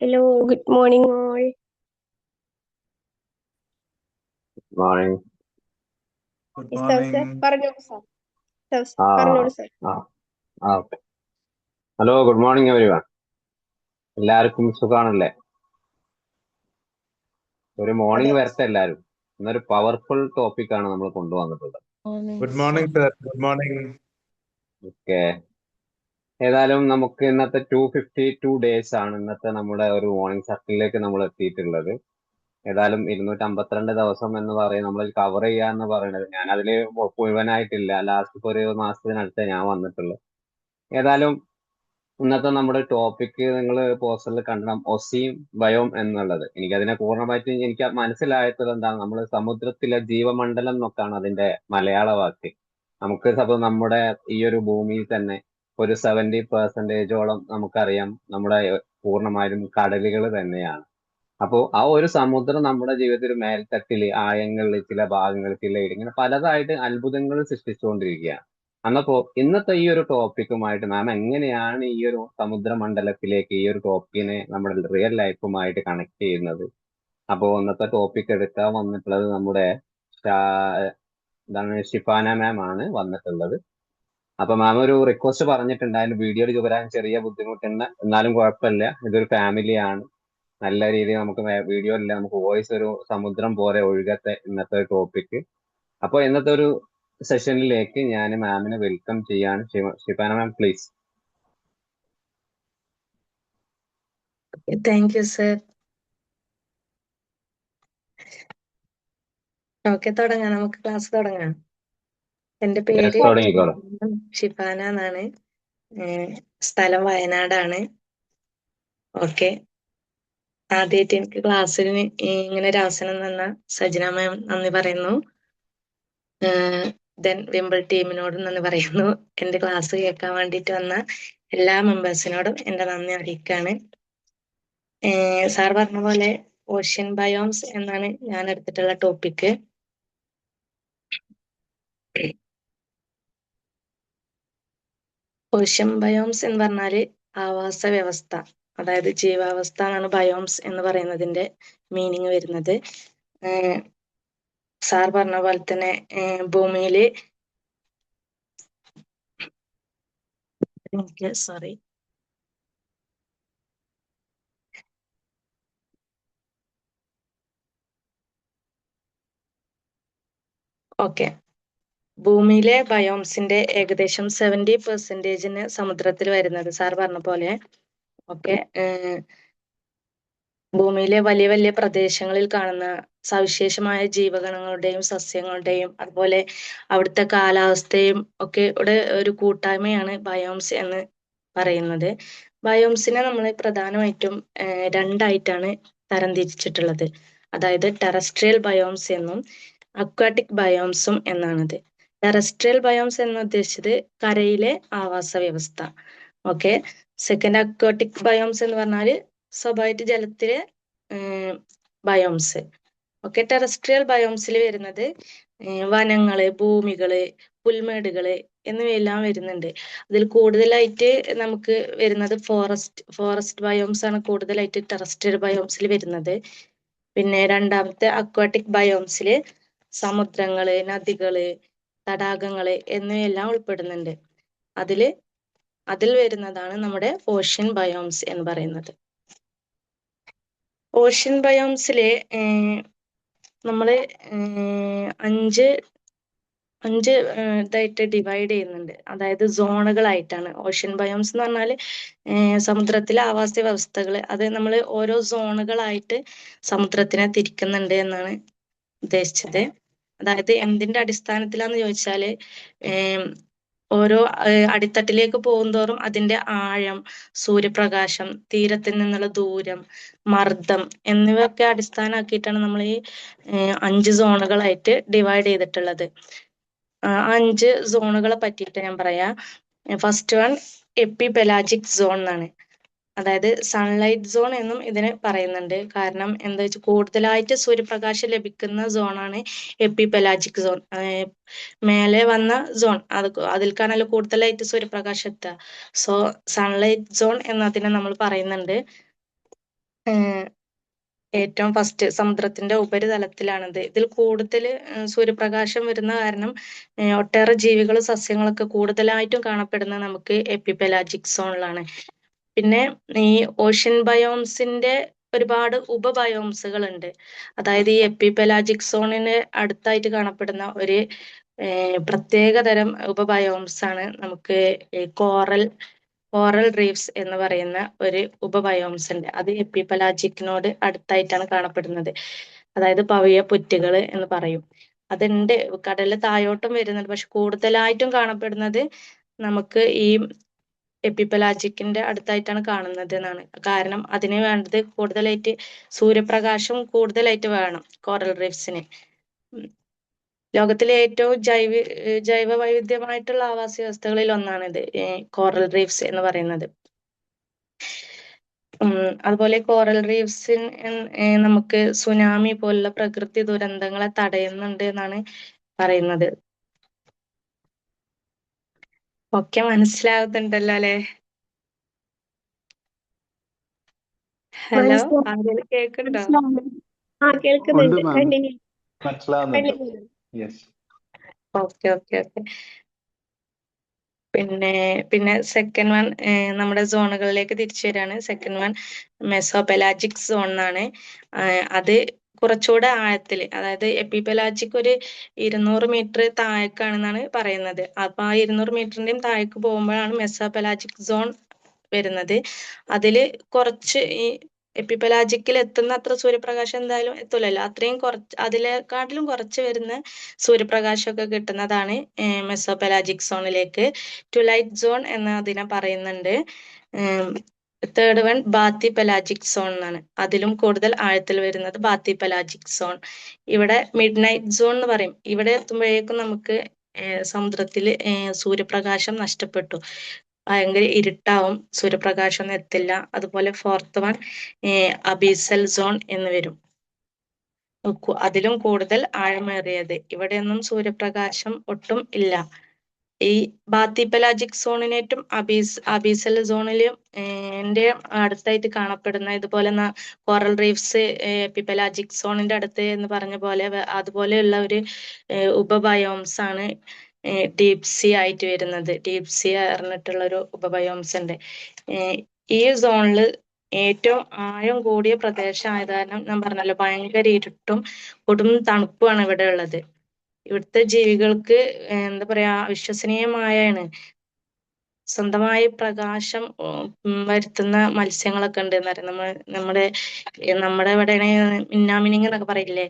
Hello, good morning all morning good. Morning പറഞ്ഞോളൂ sir ആ okay. Hello good morning everyone എല്ലാവർക്കും സുഖാണല്ലേ? ഒരു മോർണിംഗ് വരട്ടെ എല്ലാരും ഇന്നൊരു പവർഫുൾ ടോപ്പിക് ആണ് നമ്മൾ കൊണ്ടുവന്നിട്ടുള്ളത്. Good morning sir good morning okay ഏതായാലും നമുക്ക് ഇന്നത്തെ ടു ഫിഫ്റ്റി ടു ഡേയ്സ് ആണ് ഇന്നത്തെ നമ്മുടെ ഒരു മോർണിംഗ് സർക്കിളിലേക്ക് നമ്മൾ എത്തിയിട്ടുള്ളത്. ഏതായാലും ഇരുന്നൂറ്റി അമ്പത്തിരണ്ട് ദിവസം എന്ന് പറയും നമ്മൾ കവർ ചെയ്യുക എന്ന് പറയുന്നത് ഞാൻ അതിൽ മുഴുവനായിട്ടില്ല. ലാസ്റ്റ് ഒരു മാസത്തിനടുത്ത് ഞാൻ വന്നിട്ടുള്ളൂ. ഏതായാലും ഇന്നത്തെ നമ്മുടെ ടോപ്പിക് നിങ്ങൾ പോസ്റ്ററിൽ കണ്ടണം. ഒസീം ബയോം എന്നുള്ളത്. എനിക്ക് അതിനെ പൂർണമായിട്ട് എനിക്ക് മനസ്സിലായത് എന്താണ്? നമ്മൾ സമുദ്രത്തിലെ ജീവമണ്ഡലം എന്നൊക്കെയാണ് അതിന്റെ മലയാള വാക്ക് നമുക്ക് സപ്പോ നമ്മുടെ ഈ ഒരു ഭൂമിയിൽ തന്നെ ഒരു സെവന്റി പെർസെന്റേജോളം നമുക്കറിയാം. നമ്മുടെ പൂർണമായും കടലുകൾ തന്നെയാണ്. അപ്പോൾ ആ ഒരു സമുദ്രം നമ്മുടെ ജീവിതത്തിൽ മേൽത്തട്ടിൽ ആയങ്ങളിൽ ചില ഭാഗങ്ങളിൽ ചില ഇങ്ങനെ പലതായിട്ട് അത്ഭുതങ്ങൾ സൃഷ്ടിച്ചുകൊണ്ടിരിക്കുകയാണ്. അന്നപ്പോ ഇന്നത്തെ ഈ ഒരു ടോപ്പിക്കുമായിട്ട് നാം എങ്ങനെയാണ് ഈ ഒരു സമുദ്രമണ്ഡലത്തിലേക്ക് ഈ ഒരു ടോപ്പിക്കിനെ നമ്മുടെ റിയൽ ലൈഫുമായിട്ട് കണക്ട് ചെയ്യുന്നത്? അപ്പോ ഇന്നത്തെ ടോപ്പിക് എടുക്കാൻ വന്നിട്ടുള്ളത് നമ്മുടെ എന്താണ് ഷിഫാന മാം ആണ് വന്നിട്ടുള്ളത്. അപ്പൊ മാം ഒരു റിക്വസ്റ്റ് പറഞ്ഞിട്ടുണ്ടായിരുന്നു വീഡിയോയിൽ വരാൻ ചെറിയ ബുദ്ധിമുട്ടുണ്ട്. എന്നാലും കുഴപ്പമില്ല. ഇതൊരു ഫാമിലിയാണ് നല്ല രീതിയിൽ നമുക്ക് വീഡിയോ ഇല്ല. നമുക്ക് വോയിസ് ഒരു സമുദ്രം പോലെ ഒഴുകത്തെ ഇന്നത്തെ ടോപ്പിക് അപ്പൊ ഇന്നത്തെ ഒരു സെഷനിലേക്ക് ഞാൻ മാമിനെ വെൽക്കം ചെയ്യാണ്. ശിപാന ma'am please thank you sir okay തുടങ്ങാം. നമുക്ക് ക്ലാസ് തുടങ്ങാം. എന്റെ പേര് ഷിഫാന എന്നാണ്. സ്ഥലം വയനാടാണ്. ഓക്കെ. ആദ്യമായിട്ട് എനിക്ക് ക്ലാസ്സിന് ഇങ്ങനെ ഒരു അവസരം തന്ന സജന മാം നന്ദി പറയുന്നു. ദെൻ വിമ്പിൾ ടീമിനോടും നന്ദി പറയുന്നു. എന്റെ ക്ലാസ് കേൾക്കാൻ വേണ്ടിയിട്ട് വന്ന എല്ലാ മെമ്പേഴ്സിനോടും എന്റെ നന്ദി അറിയിക്കാണ്. സാർ പറഞ്ഞ പോലെ ഓഷ്യൻ ബയോംസ് എന്നാണ് ഞാൻ എടുത്തിട്ടുള്ള ടോപ്പിക്ക്. ഓഷ്യൻ ബയോംസ് എന്ന് പറഞ്ഞാൽ ആവാസ വ്യവസ്ഥ അതായത് ജീവാവസ്ഥ എന്നാണ് ബയോംസ് എന്ന് പറയുന്നതിന്റെ മീനിങ് വരുന്നത്. സാർ പറഞ്ഞ പോലെ തന്നെ ഭൂമിയിൽ സോറി ഓക്കെ ഭൂമിയിലെ ബയോംസിന്റെ ഏകദേശം സെവന്റി പെർസെന്റേജിന് സമുദ്രത്തിൽ വരുന്നത്. സാർ പറഞ്ഞ പോലെ. ഓക്കെ. ഭൂമിയിലെ വലിയ വലിയ പ്രദേശങ്ങളിൽ കാണുന്ന സവിശേഷമായ ജീവഗണങ്ങളുടെയും സസ്യങ്ങളുടെയും അതുപോലെ അവിടുത്തെ കാലാവസ്ഥയും ഒക്കെ ഇവിടെ ഒരു കൂട്ടായ്മയാണ് ബയോംസ് എന്ന് പറയുന്നത്. ബയോംസിനെ നമ്മൾ പ്രധാനമായിട്ടും രണ്ടായിട്ടാണ് തരംതിരിച്ചിട്ടുള്ളത്. അതായത് ടെറസ്ട്രിയൽ ബയോംസ് എന്നും അക്വാട്ടിക് ബയോംസും എന്നാണത്. ടെറസ്ട്രിയൽ ബയോംസ് എന്ന് ഉദ്ദേശിച്ചത് കരയിലെ ആവാസ വ്യവസ്ഥ. ഓക്കെ സെക്കൻഡ് അക്വാട്ടിക് ബയോംസ് എന്ന് പറഞ്ഞാൽ സ്വാഭാവിക ജലത്തിലെ ബയോംസ് ഓക്കെ ടെറസ്ട്രിയൽ ബയോംസിൽ വരുന്നത് വനങ്ങൾ ഭൂമികൾ പുൽമേടുകൾ എന്നിവയെല്ലാം വരുന്നുണ്ട്. അതിൽ കൂടുതലായിട്ട് നമുക്ക് വരുന്നത് ഫോറസ്റ്റ് ഫോറസ്റ്റ് ബയോംസ് ആണ് കൂടുതലായിട്ട് ടെറസ്ട്രിയൽ ബയോംസിൽ വരുന്നത്. പിന്നെ രണ്ടാമത്തെ അക്വാട്ടിക് ബയോംസിൽ സമുദ്രങ്ങൾ നദികൾ തടാകങ്ങൾ എന്നിവയെല്ലാം ഉൾപ്പെടുന്നുണ്ട്. അതിൽ അതിൽ വരുന്നതാണ് നമ്മുടെ ഓഷ്യൻ ബയോംസ് എന്ന് പറയുന്നത്. ഓഷ്യൻ ബയോംസിലെ നമ്മൾ അഞ്ച് അഞ്ച് ഇതായിട്ട് ഡിവൈഡ് ചെയ്യുന്നുണ്ട്. അതായത് സോണുകളായിട്ടാണ്. ഓഷ്യൻ ബയോംസ് എന്ന് പറഞ്ഞാൽ സമുദ്രത്തിലെ ആവാസ വ്യവസ്ഥകൾ അത് നമ്മൾ ഓരോ സോണുകളായിട്ട് സമുദ്രത്തിനെ തിരിക്കുന്നുണ്ട് എന്നാണ് ഉദ്ദേശിച്ചത്. അതായത് എന്തിന്റെ അടിസ്ഥാനത്തിലാന്ന് ചോദിച്ചാൽ ഓരോ അടിത്തട്ടിലേക്ക് പോകുന്തോറും അതിന്റെ ആഴം സൂര്യപ്രകാശം തീരത്തിൽ നിന്നുള്ള ദൂരം മർദ്ദം എന്നിവയൊക്കെ അടിസ്ഥാനമാക്കിയിട്ടാണ് നമ്മൾ ഈ അഞ്ച് സോണുകളായിട്ട് ഡിവൈഡ് ചെയ്തിട്ടുള്ളത്. അഞ്ച് സോണുകളെ പറ്റിയിട്ട് ഞാൻ പറയാം. First one epipelagic zone എന്നാണ്. അതായത് സൺലൈറ്റ് സോൺ എന്നും ഇതിന് പറയുന്നുണ്ട്. കാരണം എന്താ വെച്ചാൽ കൂടുതലായിട്ട് സൂര്യപ്രകാശം ലഭിക്കുന്ന സോണാണ് എപ്പിപെലാജിക് സോൺ. മേലെ വന്ന സോൺ അത് അതിൽക്കാണല്ലോ കൂടുതലായിട്ട് സൂര്യപ്രകാശം എത്തുക സോ സൺലൈറ്റ് സോൺ എന്നതിനെ നമ്മൾ പറയുന്നുണ്ട്. ഏറ്റവും ഫസ്റ്റ് സമുദ്രത്തിന്റെ ഉപരിതലത്തിലാണിത്. ഇതിൽ കൂടുതൽ സൂര്യപ്രകാശം വരുന്ന കാരണം ഒട്ടേറെ ജീവികളും സസ്യങ്ങളൊക്കെ കൂടുതലായിട്ടും കാണപ്പെടുന്നത് നമുക്ക് എപ്പിപെലാജിക് സോണിലാണ്. പിന്നെ ഈ ഓഷ്യൻ ബയോംസിന്റെ ഒരുപാട് ഉപബയോംസുകൾ ഉണ്ട് അതായത് ഈ എപ്പിപെലാജിക് സോണിന് അടുത്തായിട്ട് കാണപ്പെടുന്ന ഒരു പ്രത്യേക തരം ഉപബയോംസ് ആണ് നമുക്ക് കോറൽ കോറൽ റീഫ്സ് എന്ന് പറയുന്ന ഒരു ഉപബയോംസ് ഉണ്ട്. അത് എപ്പിപെലാജിക്കിനോട് അടുത്തായിട്ടാണ് കാണപ്പെടുന്നത്. അതായത് പവിയ പുറ്റുകൾ എന്ന് പറയും. അതുണ്ട്. കടലിൽ താഴോട്ടും വരുന്നുണ്ട്. പക്ഷെ കൂടുതലായിട്ടും കാണപ്പെടുന്നത് നമുക്ക് ഈ എപ്പിപെലാജിക്കിന്റെ അടുത്തായിട്ടാണ് കാണുന്നത് എന്നാണ് കാരണം അതിന് വേണ്ടത് കൂടുതലായിട്ട് സൂര്യപ്രകാശം കൂടുതലായിട്ട് വേണം കോറൽ റീഫ്സിന്. ലോകത്തിലെ ഏറ്റവും ജൈവ ജൈവ വൈവിധ്യമായിട്ടുള്ള ആവാസ വ്യവസ്ഥകളിൽ ഒന്നാണിത് കോറൽ റീഫ്സ് എന്ന് പറയുന്നത്. അതുപോലെ കോറൽ റീഫ്സിൻ നമുക്ക് സുനാമി പോലുള്ള പ്രകൃതി ദുരന്തങ്ങളെ തടയുന്നുണ്ട് എന്നാണ് പറയുന്നത്. ഒക്കെ മനസ്സിലാവുന്നുണ്ടല്ലോ അല്ലെ? ഹലോ ആരെങ്കിലും കേൾക്കുന്നുണ്ടോ? Okay okay okay. പിന്നെ പിന്നെ സെക്കൻഡ് വൺ നമ്മുടെ സോണുകളിലേക്ക് തിരിച്ചു വരികയാണ്. സെക്കൻഡ് വൺ മെസോപെലാജിക് സോൺ എന്നാണ്. അത് കുറച്ചുകൂടെ ആഴത്തിൽ അതായത് എപ്പിപെലാജിക് ഒരു ഇരുന്നൂറ് മീറ്റർ താഴേക്കാണെന്നാണ് പറയുന്നത്. അപ്പൊ ആ ഇരുന്നൂറ് മീറ്ററിന്റെയും താഴേക്ക് പോകുമ്പോഴാണ് മെസ്സോപലാജിക് സോൺ വരുന്നത്. അതിൽ കുറച്ച് ഈ എപ്പിപെലാജിക്കിൽ എത്തുന്ന അത്ര സൂര്യപ്രകാശം എന്തായാലും എത്തൂലല്ലോ. അത്രയും കുറച്ച് അതിലെക്കാട്ടിലും കുറച്ച് വരുന്ന സൂര്യപ്രകാശമൊക്കെ കിട്ടുന്നതാണ് മെസ്സോപെലാജിക് സോണിലേക്ക്. ട്വിലൈറ്റ് സോൺ എന്ന് അതിനെ പറയുന്നുണ്ട്. Third one bathypelagic zone എന്നാണ് അതിലും കൂടുതൽ ആഴത്തിൽ വരുന്നത് ബാത്തി പെലാജിക് സോൺ ഇവിടെ മിഡ് നൈറ്റ് സോൺ എന്ന് പറയും. ഇവിടെ എത്തുമ്പോഴേക്കും നമുക്ക് സമുദ്രത്തിൽ സൂര്യപ്രകാശം നഷ്ടപ്പെട്ടു. ഭയങ്കര ഇരുട്ടാവും. സൂര്യപ്രകാശം ഒന്നും എത്തില്ല. അതുപോലെ ഫോർത്ത് വൺ അബീസൽ സോൺ എന്ന് വരും. അതിലും കൂടുതൽ ആഴമേറിയത്. ഇവിടെയൊന്നും സൂര്യപ്രകാശം ഒട്ടും ഇല്ല. ഈ ബാത്തിപ്പലാജിക് സോണിനേറ്റും അബീസ് അബീസൽ സോണിലും എന്റെ അടുത്തായിട്ട് കാണപ്പെടുന്ന ഇതുപോലെ കോറൽ റീഫ്സ് പിപ്പലാജിക് സോണിന്റെ അടുത്ത് എന്ന് പറഞ്ഞ പോലെ അതുപോലെയുള്ള ഒരു ഉപബയോംസ് ആണ് ഡീപ് സി ആയിട്ട് വരുന്നത്. ഡീപ് സി പറഞ്ഞിട്ടുള്ള ഒരു ഉപബയോംസ് ഉണ്ട് ഈ സോണിൽ ഏറ്റവും ആഴം കൂടിയ പ്രദേശം കാരണം ഞാൻ പറഞ്ഞല്ലോ. ഭയങ്കര ഇരുട്ടും കൊടും തണുപ്പുമാണ് ഇവിടെ ഉള്ളത്. ഇവിടുത്തെ ജീവികൾക്ക് എന്താ പറയാ വിശ്വസനീയമായാണ്. സ്വന്തമായി പ്രകാശം വരുത്തുന്ന മത്സ്യങ്ങളൊക്കെ ഉണ്ട് എന്ന് പറയുന്നത് നമ്മൾ നമ്മുടെ നമ്മുടെ ഇവിടെ മിന്നാമിനിങ് എന്നൊക്കെ പറയില്ലേ?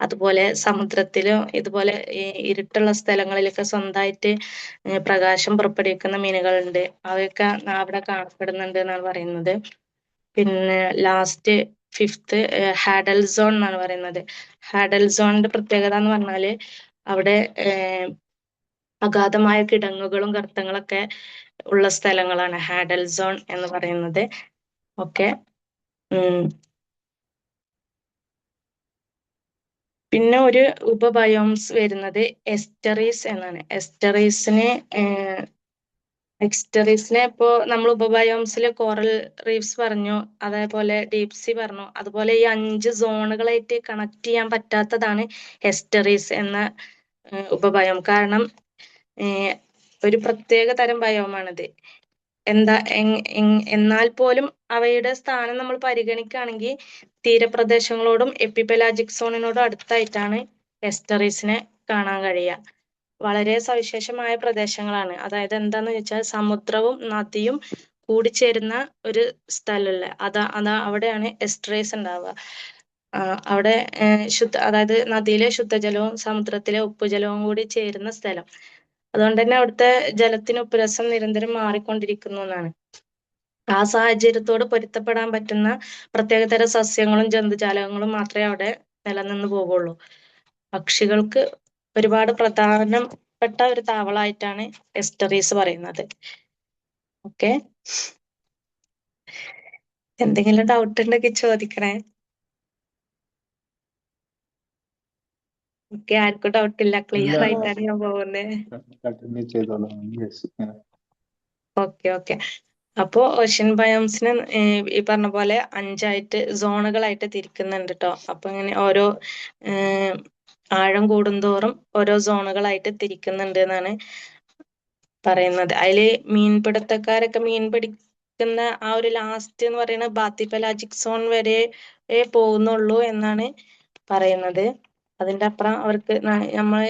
അതുപോലെ സമുദ്രത്തിലും ഇതുപോലെ ഇരുട്ടുള്ള സ്ഥലങ്ങളിലൊക്കെ സ്വന്തമായിട്ട് പ്രകാശം പുറപ്പെടുവിക്കുന്ന മീനുകളുണ്ട്. അവയൊക്കെ അവിടെ കാണപ്പെടുന്നുണ്ട് എന്നാണ് പറയുന്നത്. പിന്നെ ലാസ്റ്റ് ഫിഫ്ത്ത് ഹാഡൽ സോൺ എന്നാണ് പറയുന്നത്. ഹാഡൽ സോണിന്റെ പ്രത്യേകത എന്ന് പറഞ്ഞാൽ അവിടെ അഗാധമായ കിടങ്ങുകളും ഗർത്തങ്ങളൊക്കെ ഉള്ള സ്ഥലങ്ങളാണ്. ഹാഡൽ സോൺ എന്ന് പറയുന്നത്. ഓക്കെ. പിന്നെ ഒരു ഉപബയോംസ് വരുന്നത് എസ്റ്ററീസ് എന്നാണ്. എസ്റ്ററീസിനെ എക്സ്റ്ററീസിനെ ഇപ്പോ നമ്മൾ ഉപബയോംസിലെ കോറൽ റീഫ്സ് പറഞ്ഞു അതേപോലെ ഡീപ് സി പറഞ്ഞു. അതുപോലെ ഈ അഞ്ച് സോണുകളായിട്ട് കണക്ട് ചെയ്യാൻ പറ്റാത്തതാണ് എസ്റ്ററീസ് എന്ന ഏർ ഉപബയോം കാരണം ഒരു പ്രത്യേക തരം ഭയവുമാണത് എന്താ എന്നാൽ പോലും അവയുടെ സ്ഥാനം നമ്മൾ പരിഗണിക്കുകയാണെങ്കിൽ തീരപ്രദേശങ്ങളോടും എപ്പിപെലാജിക് സോണിനോടും അടുത്തായിട്ടാണ് എസ്റ്ററീസിനെ കാണാൻ കഴിയുക. വളരെ സവിശേഷമായ പ്രദേശങ്ങളാണ്. അതായത് എന്താന്ന് വെച്ചാൽ സമുദ്രവും നദിയും കൂടിച്ചേരുന്ന ഒരു സ്ഥലമല്ലേ അതാ അതാ അവിടെയാണ് എസ്ട്രേസ് ഉണ്ടാവുക. അവിടെ ശുദ്ധ അതായത് നദിയിലെ ശുദ്ധജലവും സമുദ്രത്തിലെ ഉപ്പുജലവും കൂടി ചേരുന്ന സ്ഥലം. അതുകൊണ്ട് തന്നെ അവിടുത്തെ ജലത്തിന് ഉപ്പുരസം നിരന്തരം മാറിക്കൊണ്ടിരിക്കുന്നു എന്നാണ്. ആ സാഹചര്യത്തോട് പൊരുത്തപ്പെടാൻ പറ്റുന്ന പ്രത്യേകതരം സസ്യങ്ങളും ജന്തുജാലകങ്ങളും മാത്രമേ അവിടെ നിലനിന്ന് പോവുള്ളൂ പക്ഷികൾക്ക് ഒരുപാട് പ്രധാനപ്പെട്ട ഒരു താവളായിട്ടാണ് എസ്റ്ററീസ് പറയുന്നത്. ഓക്കെ. എന്തെങ്കിലും ഡൗട്ട് ഉണ്ടെങ്കിൽ ചോദിക്കണേ. ഓക്കെ ആർക്കും ഡൗട്ട് ഇല്ല. ക്ലിയർ. ആയിട്ടാണ് ഞാൻ പോകുന്നത് ഓക്കെ ഓക്കെ അപ്പോ ഓഷ്യൻ ബയോംസിന് ഈ പറഞ്ഞ പോലെ അഞ്ചായിട്ട് സോണുകളായിട്ട് തിരിക്കുന്നുണ്ട് കേട്ടോ അപ്പൊ ഇങ്ങനെ ഓരോ ആഴം കൂടുന്തോറും ഓരോ സോണുകളായിട്ട് തിരിക്കുന്നുണ്ട് എന്നാണ് പറയുന്നത്. അതിൽ മീൻപിടുത്തക്കാരൊക്കെ മീൻ പിടിക്കുന്ന ആ ഒരു ലാസ്റ്റ് എന്ന് പറയുന്നത് ബാത്തിപ്പലാജിക് സോൺ വരെ പോകുന്നുള്ളൂ എന്നാണ് പറയുന്നത്. അതിന്റെ അപ്പുറം അവർക്ക് നമ്മൾ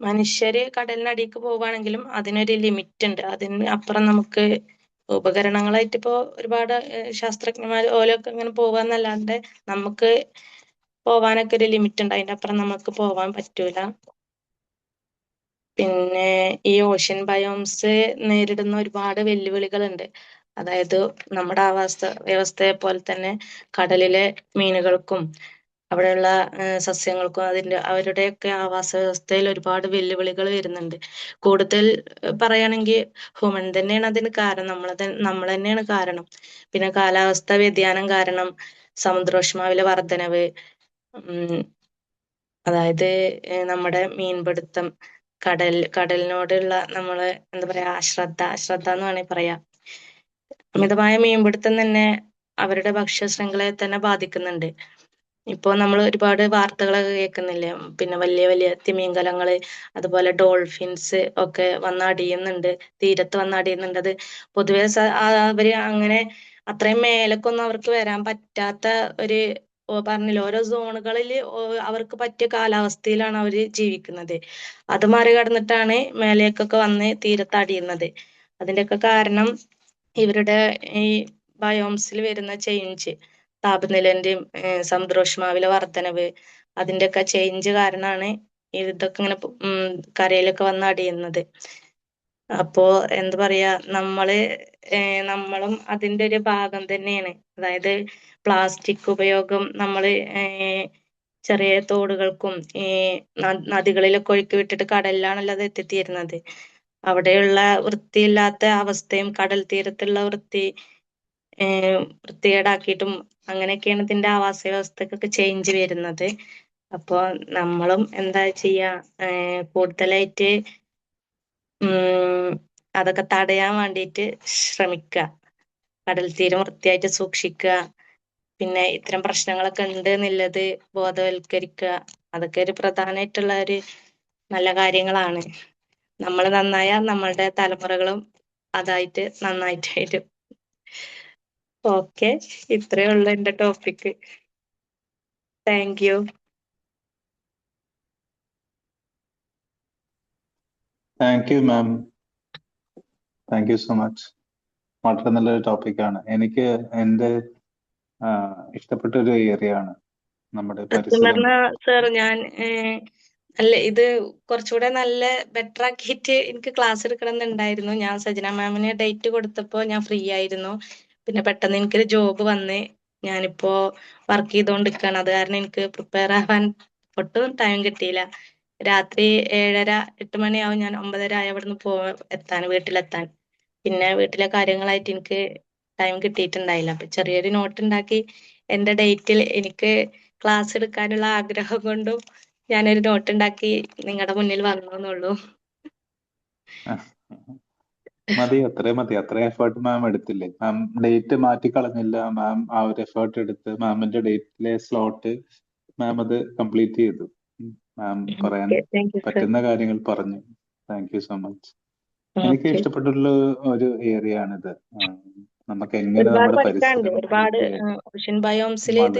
മനുഷ്യര് കടലിനടിക്ക് പോവുകയാണെങ്കിലും അതിനൊരു ലിമിറ്റ് ഉണ്ട് അതിന് അപ്പുറം നമുക്ക് ഉപകരണങ്ങളായിട്ട് ഇപ്പോ ഒരുപാട് ശാസ്ത്രജ്ഞന്മാർ ഓലൊക്കെ ഇങ്ങനെ പോവാന്നല്ലാണ്ട് നമുക്ക് പോവാനൊക്കെ ഒരു ലിമിറ്റ് ഉണ്ട് അതിന്റെ അപ്പുറം നമുക്ക് പോവാൻ പറ്റൂല. പിന്നെ ഈ ഓഷ്യൻ ബയോംസ് നേരിടുന്ന ഒരുപാട് വെല്ലുവിളികളുണ്ട്. അതായത് നമ്മുടെ ആവാസ വ്യവസ്ഥയെ പോലെ തന്നെ കടലിലെ മീനുകൾക്കും അവിടെയുള്ള സസ്യങ്ങൾക്കും അതിന്റെ അവരുടെയൊക്കെ ആവാസ വ്യവസ്ഥയിൽ ഒരുപാട് വെല്ലുവിളികൾ വരുന്നുണ്ട്. കൂടുതൽ പറയുകയാണെങ്കിൽ ഹ്യൂമൻ തന്നെയാണ് അതിന് കാരണം നമ്മൾ നമ്മൾ തന്നെയാണ് കാരണം. പിന്നെ കാലാവസ്ഥ വ്യതിയാനം കാരണം സമുദ്രോഷ്മാവിലെ വർധനവ് അതായത് നമ്മുടെ മീൻപിടുത്തം കടൽ കടലിനോടുള്ള നമ്മൾ എന്താ പറയാ അശ്രദ്ധ അശ്രദ്ധ എന്ന് വേണമെങ്കിൽ പറയാം. അമിതമായ മീൻപിടുത്തം തന്നെ അവരുടെ ഭക്ഷ്യ ശൃംഖലയെ തന്നെ ബാധിക്കുന്നുണ്ട്. ഇപ്പോ നമ്മൾ ഒരുപാട് വാർത്തകളൊക്കെ കേൾക്കുന്നില്ലേ പിന്നെ വലിയ വലിയ തിമിംഗലങ്ങൾ അതുപോലെ ഡോൾഫിൻസ് ഒക്കെ വന്നടിയുന്നുണ്ട് തീരത്ത് വന്നടിയുന്നുണ്ട്. അത് പൊതുവെ അവർ അങ്ങനെ അത്രയും മേലക്കൊന്നും അവർക്ക് വരാൻ പറ്റാത്ത ഒരു പറഞ്ഞില്ല ഓരോ സോണുകളിൽ അവർക്ക് പറ്റിയ കാലാവസ്ഥയിലാണ് അവർ ജീവിക്കുന്നത്. അത് മറികടന്നിട്ടാണ് മേലേക്കൊക്കെ വന്ന് തീരത്ത് അടിയുന്നത് അതിന്റെയൊക്കെ കാരണം ഇവരുടെ ഈ ബയോംസിൽ വരുന്ന ചേഞ്ച്. താപനിലന്റെയും സമുദ്രോഷ്മാവിലെ വർധനവ് അതിന്റെയൊക്കെ ചേഞ്ച് കാരണമാണ് ഇതൊക്കെ ഇങ്ങനെ കരയിലൊക്കെ വന്ന് അടിയുന്നത്. അപ്പോ എന്താ പറയാ നമ്മൾ നമ്മളും അതിന്റെ ഒരു ഭാഗം തന്നെയാണ്. അതായത് പ്ലാസ്റ്റിക് ഉപയോഗം നമ്മൾ ചെറിയ തോടുകൾക്കും ഈ നദികളിലൊക്കെ ഒഴുക്കി വിട്ടിട്ട് കടലിലാണല്ലോ അത് എത്തിത്തീരുന്നത്. അവിടെയുള്ള വൃത്തിയില്ലാത്ത അവസ്ഥയും കടൽ തീരത്തുള്ള വൃത്തി വൃത്തികേടാക്കിയിട്ടും അങ്ങനെയൊക്കെയാണ് ഇതിന്റെ ആവാസ വ്യവസ്ഥക്കൊക്കെ ചേഞ്ച് വരുന്നത്. അപ്പോ നമ്മളും എന്താ ചെയ്യാ കൂടുതലായിട്ട് അതൊക്കെ തടയാൻ വേണ്ടിയിട്ട് ശ്രമിക്കുക കടൽ തീരം വൃത്തിയായിട്ട് സൂക്ഷിക്കുക പിന്നെ ഇത്തരം പ്രശ്നങ്ങളൊക്കെ ഉണ്ട് എന്നുള്ളത് ബോധവൽക്കരിക്കുക അതൊക്കെ ഒരു പ്രധാനമായിട്ടുള്ള ഒരു നല്ല കാര്യങ്ങളാണ്. നമ്മൾ നന്നായാൽ നമ്മളുടെ തലമുറകളും അതായിട്ട് നന്നായിട്ട് വരും. ഓക്കെ. ഇത്രയേ ഉള്ളൂ എന്റെ topic thank you thank you ma'am thank you so much വളരെ നല്ലൊരു ടോപ്പിക്കാണ് എനിക്ക് എന്റെ ഇഷ്ടപ്പെട്ട ഒരു ഏരിയ ആണ് നമ്മുടെ സാർ ഞാൻ അല്ല ഇത് കുറച്ചുകൂടെ നല്ല ബെറ്റർ ആക്കിയിട്ട് എനിക്ക് ക്ലാസ് എടുക്കണം എന്നുണ്ടായിരുന്നു ഞാൻ സജന മാമിന് ഡേറ്റ് കൊടുത്തപ്പോൾ ഞാൻ ഫ്രീ ആയിരുന്നു. പിന്നെ പെട്ടെന്ന് എനിക്കൊരു ജോബ് വന്ന് ഞാനിപ്പോ വർക്ക് ചെയ്തുകൊണ്ടിരിക്കുകയാണ് അത് കാരണം എനിക്ക് പ്രിപ്പയർ ആവാൻ ഒട്ടും ടൈം കിട്ടിയില്ല. രാത്രി ഏഴര എട്ട് മണിയാവും ഞാൻ ഒമ്പതര ആയ അവിടുന്ന് പോ എത്താൻ വീട്ടിലെത്താൻ. പിന്നെ വീട്ടിലെ കാര്യങ്ങളായിട്ട് എനിക്ക് ടൈം കിട്ടിയിട്ടുണ്ടായില്ല. അപ്പൊ ചെറിയൊരു നോട്ട് ഉണ്ടാക്കി എന്റെ ഡേറ്റിൽ എനിക്ക് ക്ലാസ് എടുക്കാനുള്ള ആഗ്രഹം കൊണ്ടും ഞാനൊരു നോട്ട് ഉണ്ടാക്കി നിങ്ങളുടെ മുന്നിൽ വന്നു എന്നുള്ളൂ മതി അത്രേ മതി. അത്രേ എഫേർട്ട് മാം എടുത്തില്ലേ? മാം ഡേറ്റ് മാറ്റി കളഞ്ഞില്ല. മാം ആ ഒരു എഫേർട്ട് എടുത്ത് മാമിന്റെ ഡേറ്റിലെ സ്ലോട്ട് മാം അത് കംപ്ലീറ്റ് ചെയ്തു. മാം പറയാൻ പറ്റുന്ന കാര്യങ്ങൾ പറഞ്ഞു. താങ്ക് യു സോ മച്ച് എനിക്ക് ഇഷ്ടപ്പെട്ടുള്ള ഒരു ഏരിയ ആണിത്. നമുക്ക് എങ്ങനെ നമ്മുടെ ഒരുപാട് ഓഷ്യൻ ബയോംസിൽ ഇത്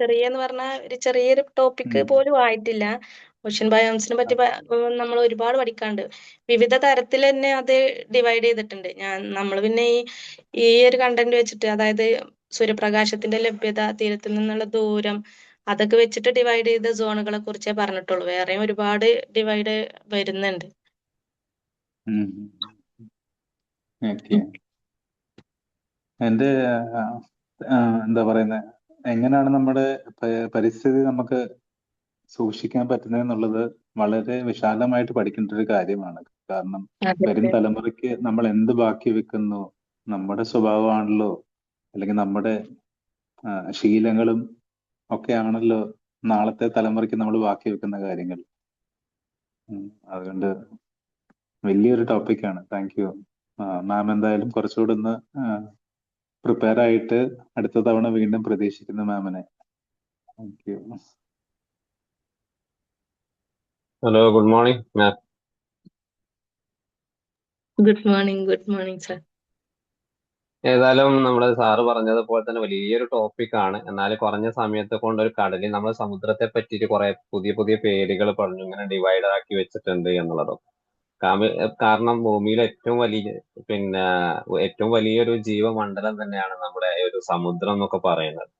ചെറിയ എന്ന് ഒരു ചെറിയൊരു ടോപ്പിക്. പോലും ആയിട്ടില്ല. ഓഷ്യൻ ബയോംസിനെ പറ്റി നമ്മൾ ഒരുപാട് പഠിക്കാണ്ട്. വിവിധ തരത്തിൽ തന്നെ അത് ഡിവൈഡ് ചെയ്തിട്ടുണ്ട്. ഞാൻ നമ്മൾ പിന്നെ ഈ ഈ ഒരു കണ്ടന്റ് വെച്ചിട്ട് അതായത് സൂര്യപ്രകാശത്തിന്റെ ലഭ്യത തീരത്തിൽ നിന്നുള്ള ദൂരം അതൊക്കെ വെച്ചിട്ട് ഡിവൈഡ് ചെയ്ത സോണുകളെ കുറിച്ചേ പറഞ്ഞിട്ടുള്ളൂ. വേറെയും ഒരുപാട് ഡിവൈഡ് വരുന്നുണ്ട്. എന്റെ എന്താ പറയുന്നത് എങ്ങനെയാണ് നമ്മുടെ പരിസ്ഥിതി നമുക്ക് സൂക്ഷിക്കാൻ പറ്റുന്നത് എന്നുള്ളത് വളരെ വിശാലമായിട്ട് പഠിക്കേണ്ട ഒരു കാര്യമാണ്. കാരണം വരും തലമുറയ്ക്ക് നമ്മൾ എന്ത് ബാക്കി വെക്കുന്നു നമ്മുടെ സ്വഭാവമാണല്ലോ അല്ലെങ്കിൽ നമ്മുടെ ശീലങ്ങളും ഒക്കെ ആണല്ലോ നാളത്തെ തലമുറയ്ക്ക് നമ്മൾ ബാക്കി വെക്കുന്ന കാര്യങ്ങൾ. അതുകൊണ്ട് വലിയൊരു ടോപ്പിക്കാണ്. Thank you. മാം എന്തായാലും കുറച്ചുകൂടെ ഒന്ന് പ്രിപ്പയർ ആയിട്ട് അടുത്ത തവണ വീണ്ടും പ്രതീക്ഷിക്കുന്നു മാമിനെ. Thank you. Hello good morning ma'am good morning good morning sir ഏതായാലും നമ്മൾ സാറ് പറഞ്ഞതുപോലെ തന്നെ വലിയൊരു ടോപ്പിക് ആണ്. എന്നാൽ കുറഞ്ഞ സമയത്ത് കൊണ്ട് ഒരു കടലിൽ നമ്മൾ സമുദ്രത്തെ പറ്റിയിട്ട് കുറെ പുതിയ പുതിയ പേരുകൾ പറഞ്ഞു ഇങ്ങനെ ഡിവൈഡ് ആക്കി വെച്ചിട്ടുണ്ട് എന്നുള്ളതും. കാരണം ഭൂമിയിലെ ഏറ്റവും വലിയ പിന്നെ ഏറ്റവും വലിയൊരു ജീവമണ്ഡലം തന്നെയാണ് നമ്മുടെ ഒരു സമുദ്രം എന്നൊക്കെ പറയുന്നത്.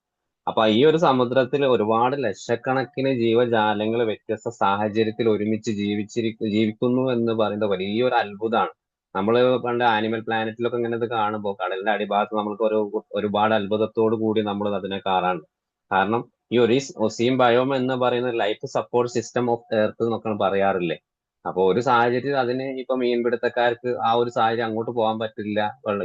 അപ്പൊ ഈ ഒരു സമുദ്രത്തിൽ ഒരുപാട് ലക്ഷക്കണക്കിന് ജീവജാലങ്ങൾ വ്യത്യസ്ത സാഹചര്യത്തിൽ ഒരുമിച്ച് ജീവിച്ചിരി ജീവിക്കുന്നു എന്ന് പറയുന്നത് വലിയൊരു അത്ഭുതമാണ് നമ്മൾ പണ്ട് ആനിമൽ പ്ലാനറ്റിലൊക്കെ ഇങ്ങനെ ഇത് കാണുമ്പോൾ കടലിന്റെ അടിഭാഗത്ത് നമ്മൾക്ക് ഒരു ഒരുപാട് അത്ഭുതത്തോട് കൂടി നമ്മൾ അതിനെ കാണാറുണ്ട്. കാരണം ഈ ഒരു ഒസീം ബയോം എന്ന് പറയുന്ന life support system of earth എന്നൊക്കെ പറയാറില്ലേ? അപ്പോൾ ഒരു സാഹചര്യത്തിൽ അതിന് ഇപ്പൊ മീൻപിടുത്തക്കാർക്ക് ആ ഒരു സാഹചര്യം അങ്ങോട്ട് പോകാൻ പറ്റില്ല.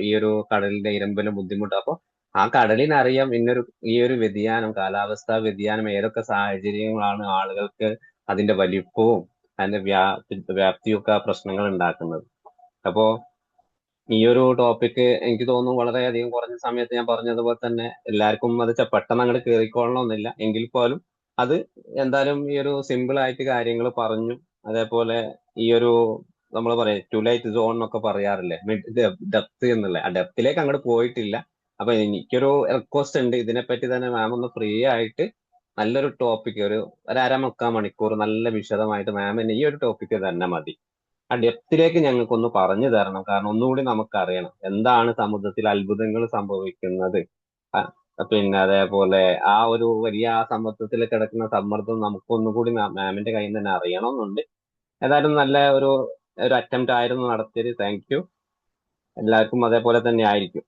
ഈ ഒരു കടലിന്റെ ഇരമ്പലും ബുദ്ധിമുട്ട്. അപ്പൊ ആ കടലിനറിയാം ഇന്നൊരു ഈ ഒരു വ്യതിയാനം കാലാവസ്ഥാ വ്യതിയാനം ഏതൊക്കെ സാഹചര്യങ്ങളാണ് ആളുകൾക്ക് അതിന്റെ വലിപ്പവും അതിന്റെ വ്യാ വ്യാപ്തിയും ഒക്കെ പ്രശ്നങ്ങൾ ഉണ്ടാക്കുന്നത്. അപ്പോ ഈ ഒരു ടോപ്പിക്ക് എനിക്ക് തോന്നുന്നു വളരെയധികം കുറഞ്ഞ സമയത്ത് ഞാൻ പറഞ്ഞതുപോലെ തന്നെ എല്ലാവർക്കും അത് പെട്ടെന്ന് അങ്ങോട്ട് കയറിക്കൊള്ളണമെന്നില്ല എങ്കിൽ പോലും അത് എന്തായാലും ഈ ഒരു സിമ്പിൾ ആയിട്ട് കാര്യങ്ങൾ പറഞ്ഞു. അതേപോലെ ഈ ഒരു നമ്മൾ പറയാം ടു ലൈറ്റ് സോൺ എന്നൊക്കെ പറയാറില്ലേ? ഡെപ്ത് എന്നുള്ള ആ ഡെപ്തിലേക്ക് അങ്ങോട്ട് പോയിട്ടില്ല. അപ്പൊ എനിക്കൊരു റിക്വസ്റ്റ് ഉണ്ട്. ഇതിനെപ്പറ്റി തന്നെ മാം ഒന്ന് ഫ്രീ ആയിട്ട് നല്ലൊരു ടോപ്പിക് ഒരു ഒരു അരമുക്കാൽ മണിക്കൂർ നല്ല വിശദമായിട്ട് മാമിന് ഈ ഒരു ടോപ്പിക്ക് തന്നെ മതി. ആ ഡെപ്തിലേക്ക് ഞങ്ങൾക്കൊന്ന് പറഞ്ഞു തരണം. കാരണം ഒന്നുകൂടി നമുക്കറിയണം. എന്താണ് സമുദ്രത്തിൽ അത്ഭുതങ്ങൾ സംഭവിക്കുന്നത്? പിന്നെ അതേപോലെ ആ ഒരു വലിയ ആ സമ്മർദ്ദത്തിൽ കിടക്കുന്ന സമ്മർദ്ദം നമുക്കൊന്നുകൂടി മാമിന്റെ കയ്യിൽ തന്നെ അറിയണമെന്നുണ്ട്. ഏതായാലും നല്ല ഒരു ഒരു അറ്റംപ്റ്റ് ആയിരുന്നു നടത്തിയത്. താങ്ക് യു എല്ലാവർക്കും അതേപോലെ തന്നെ ആയിരിക്കും.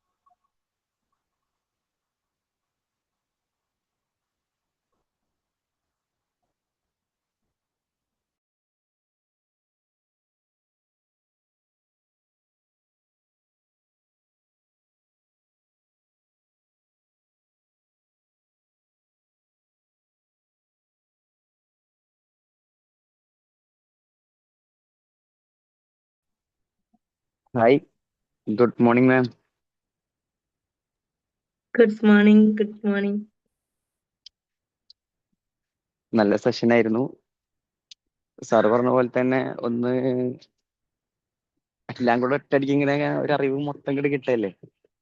Hi good morning ma'am good morning good morning നല്ല സെഷൻ ആയിരുന്നു. സാർ പറഞ്ഞ പോലെ തന്നെ ഒന്ന് എല്ലാം കൂടെ ഒറ്റയടിക്ക് ഇങ്ങനെ ഒരു അറിവ് മൊത്തം കൂടെ കിട്ടല്ലേ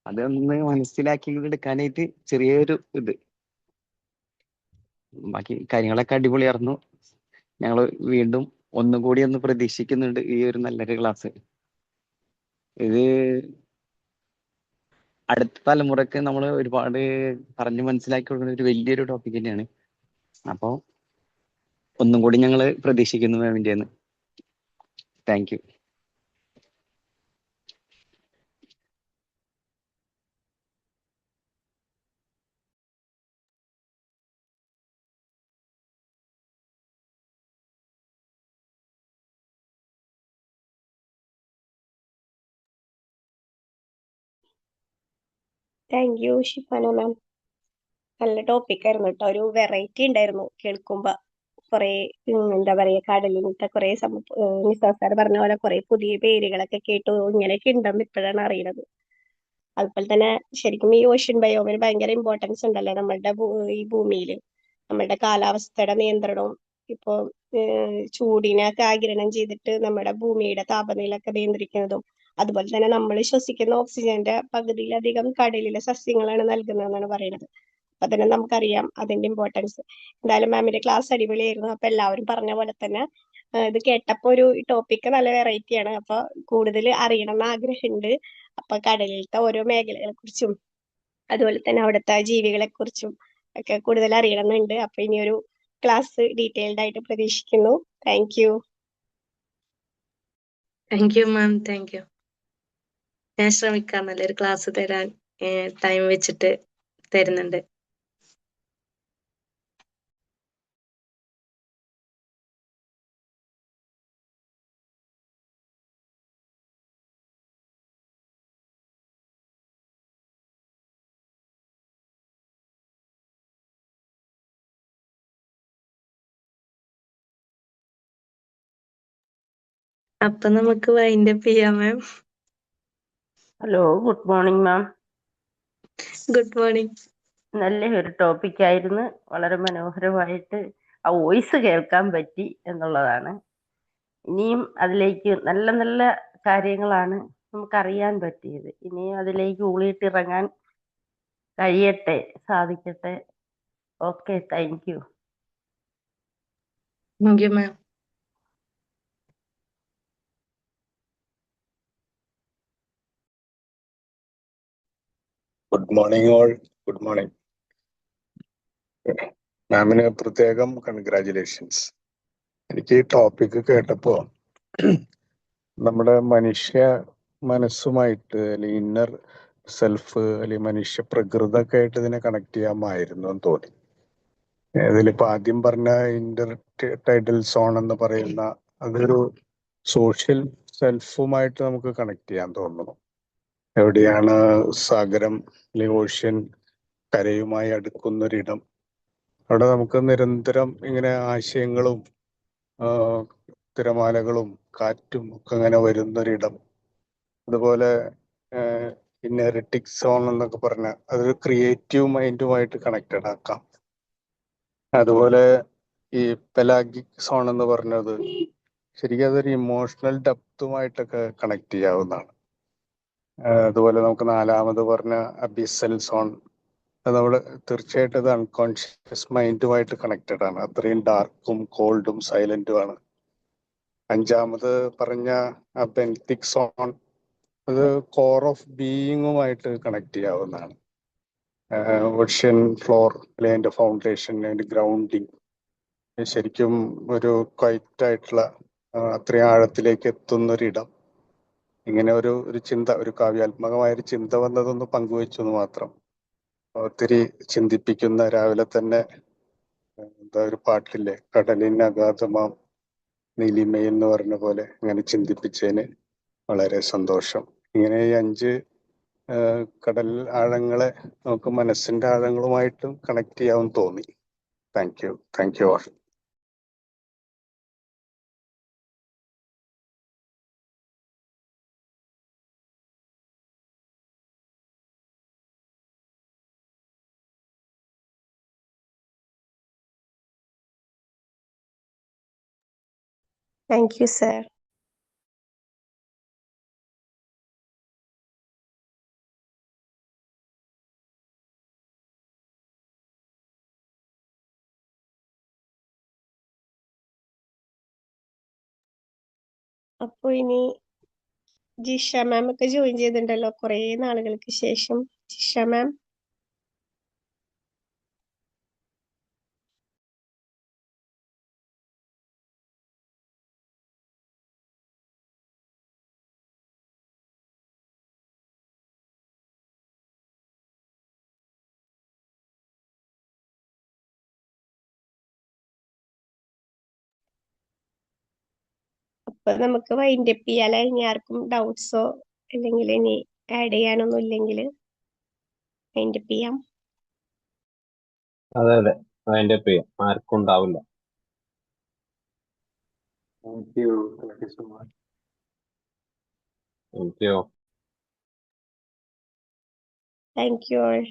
അതൊന്ന് മനസ്സിലാക്കി എടുക്കാനായിട്ട് ചെറിയൊരു ഇത്. ബാക്കി കാര്യങ്ങളൊക്കെ അടിപൊളിയായിരുന്നു. ഞങ്ങൾ വീണ്ടും ഒന്നുകൂടി ഒന്ന് പ്രതീക്ഷിക്കുന്നുണ്ട് ഈ ഒരു നല്ലൊരു ക്ലാസ് ഇത് അടുത്ത തലമുറയ്ക്ക് നമ്മൾ ഒരുപാട് പറഞ്ഞു മനസ്സിലാക്കി കൊടുക്കുന്ന ഒരു വലിയൊരു ടോപ്പിക് തന്നെയാണ്. അപ്പോൾ ഒന്നും കൂടി ഞങ്ങൾ പ്രതീക്ഷിക്കുന്നു മാമിന്റെ thank you thank you Shifana ma'am നല്ല ടോപ്പിക് ആയിരുന്നു കേട്ടോ ഒരു വെറൈറ്റി ഉണ്ടായിരുന്നു കേൾക്കുമ്പോ. കുറെ എന്താ പറയാ കടലിലത്തെ കുറെ നിസാർ സാർ പറഞ്ഞ പോലെ കുറെ പുതിയ പേരുകളൊക്കെ കേട്ടു. ഇങ്ങനെയൊക്കെ ഉണ്ടെന്ന് ഇപ്പോഴാണ് അറിയണത്. അതുപോലെ തന്നെ ശരിക്കും ഈ ഓഷ്യൻ ബയോമിന് ഭയങ്കര ഇമ്പോർട്ടൻസ് ഉണ്ടല്ലോ നമ്മളുടെ ഈ ഭൂമിയിൽ നമ്മളുടെ കാലാവസ്ഥയുടെ നിയന്ത്രണവും ഇപ്പൊ ഏഹ് ചൂടിനൊക്കെ ആഗിരണം ചെയ്തിട്ട് നമ്മുടെ ഭൂമിയുടെ താപനില ഒക്കെ നിയന്ത്രിക്കുന്നതും അതുപോലെ തന്നെ നമ്മൾ ശ്വസിക്കുന്ന ഓക്സിജന്റെ പകുതിയിലധികം കടലിലെ സസ്യങ്ങളാണ് നൽകുന്നതെന്നാണ് പറയുന്നത്. അപ്പൊ തന്നെ നമുക്കറിയാം അതിന്റെ ഇമ്പോർട്ടൻസ് എന്തായാലും മാമിന്റെ ക്ലാസ് അടിപൊളിയായിരുന്നു. അപ്പൊ എല്ലാവരും പറഞ്ഞ പോലെ തന്നെ ഇത് കേട്ടപ്പോ ഒരു ടോപ്പിക്ക് നല്ല വെറൈറ്റി ആണ്. അപ്പൊ കൂടുതൽ അറിയണം എന്ന് ആഗ്രഹമുണ്ട്. അപ്പൊ കടലിലത്തെ ഓരോ മേഖലകളെ കുറിച്ചും അതുപോലെ തന്നെ അവിടുത്തെ ജീവികളെ കുറിച്ചും ഒക്കെ കൂടുതൽ അറിയണമെന്നുണ്ട്. അപ്പൊ ഒരു ക്ലാസ് ഡീറ്റെയിൽഡ് ആയിട്ട് പ്രതീക്ഷിക്കുന്നു. Thank you thank you ma'am thank you ഞാൻ ശ്രമിക്കാം. നല്ലൊരു ക്ലാസ് തരാൻ ടൈം വെച്ചിട്ട് തരുന്നുണ്ട്. അപ്പൊ നമുക്ക് വൈൻഡപ്പ് ചെയ്യാം ma'am hello good morning ma'am good morning നല്ല ഒരു ടോപ്പിക്കായിരുന്നു വളരെ മനോഹരമായിട്ട് ആ വോയിസ് കേൾക്കാൻ പറ്റി എന്നുള്ളതാണ്. ഇനിയും അതിലേക്ക് നല്ല നല്ല കാര്യങ്ങളാണ് നമുക്കറിയാൻ പറ്റിയത്. ഇനിയും അതിലേക്ക് ഊളിയിട്ടിറങ്ങാൻ കഴിയട്ടെ സാധിക്കട്ടെ. Okay thank you thank you ma'am good morning all good morning മാമിന് പ്രത്യേകം കൺഗ്രാചുലേഷൻസ് എനിക്ക് ഈ ടോപ്പിക് കേട്ടപ്പോ നമ്മുടെ മനുഷ്യ മനസ്സുമായിട്ട് അല്ലെങ്കിൽ ഇന്നർ സെൽഫ് അല്ലെങ്കിൽ മനുഷ്യ പ്രകൃതൊക്കെ ആയിട്ട് ഇതിനെ കണക്ട് ചെയ്യാമായിരുന്നു എന്ന് തോന്നി. ഇതിലിപ്പോ ആദ്യം പറഞ്ഞ ഇന്റർ ടൈഡൽ സോൺ എന്ന് പറയുന്ന അതൊരു സോഷ്യൽ സെൽഫുമായിട്ട് നമുക്ക് കണക്ട് ചെയ്യാൻ തോന്നുന്നു. എവിടെയാണ് സാഗരം അല്ലെങ്കിൽ ഓഷ്യൻ കരയുമായി അടുക്കുന്നൊരിടം? അവിടെ നമുക്ക് നിരന്തരം ഇങ്ങനെ ആശയങ്ങളും തിരമാലകളും കാറ്റും ഒക്കെ അങ്ങനെ വരുന്നൊരിടം. അതുപോലെ ഇന്നറിറ്റിക് സോൺ എന്നൊക്കെ പറഞ്ഞ അതൊരു ക്രിയേറ്റീവ് മൈൻഡുമായിട്ട് കണക്റ്റഡ് ആക്കാം. അതുപോലെ ഈ പെലാഗിക് സോൺ എന്ന് പറഞ്ഞത് ശരിക്കും അതൊരു ഇമോഷണൽ ഡെപ്തുമായിട്ടൊക്കെ കണക്ട് ചെയ്യാവുന്നതാണ്. അതുപോലെ നമുക്ക് നാലാമത് പറഞ്ഞ അബിസൽ സോൺ നമ്മൾ തീർച്ചയായിട്ടും അത് അൺകോൺഷ്യസ് മൈൻഡുമായിട്ട് കണക്റ്റഡ് ആണ്. അത്രയും ഡാർക്കും കോൾഡും സൈലന്റും ആണ്. അഞ്ചാമത് പറഞ്ഞ അബെൻതിക് ബെൻതിക് സോൺ അത് കോർ ഓഫ് ബീയിങ്ങുമായിട്ട് കണക്ട് ചെയ്യാവുന്നതാണ്. ഓഷ്യൻ ഫ്ലോർ അല്ലെ അതിന്റെ ഫൗണ്ടേഷൻ അതിന്റെ ഗ്രൗണ്ടിങ് ശരിക്കും ഒരു ക്വൈറ്റ് ആയിട്ടുള്ള അത്രയും ആഴത്തിലേക്ക് എത്തുന്നൊരിടം. ഇങ്ങനെ ഒരു ഒരു ചിന്ത ഒരു കാവ്യാത്മകമായ ഒരു ചിന്ത വന്നതൊന്ന് പങ്കുവെച്ചു എന്ന് മാത്രം. ഒത്തിരി ചിന്തിപ്പിക്കുന്ന രാവിലെ തന്നെ എന്താ ഒരു പാട്ടില്ലേ? കടലിന് അഗാധമാം നീലിമയിൽ എന്ന് പറഞ്ഞ പോലെ ഇങ്ങനെ ചിന്തിപ്പിച്ചതിന് വളരെ സന്തോഷം. ഇങ്ങനെ ഈ അഞ്ച് കടൽ ആഴങ്ങളെ നമുക്ക് മനസ്സിന്റെ ആഴങ്ങളുമായിട്ടും കണക്ട് ചെയ്യാവും തോന്നി. Thank you thank you all thank you, sir. അപ്പൊ ഇനി ജിഷ മാം ഒക്കെ ജോയിൻ ചെയ്തിട്ടുണ്ടല്ലോ കുറെ നാളുകൾക്ക് ശേഷം ജിഷ മാം അപ്പൊ നമുക്ക് വൈൻഡ് അപ്പ് ചെയ്യാലോ? ഇനി ആർക്കും ഡൗട്ട്സോ അല്ലെങ്കിൽ ഇനി ആഡ് ചെയ്യാനൊന്നും ഇല്ലെങ്കിൽ വൈൻഡ് അപ്പ് ചെയ്യാം. അതെ അതെ. വൈൻഡ് അപ്പ് ചെയ്യാം. ആർക്കും ഉണ്ടാവില്ല. Thank you thank you so much എനിക്ക് താങ്ക് യു ഓൾ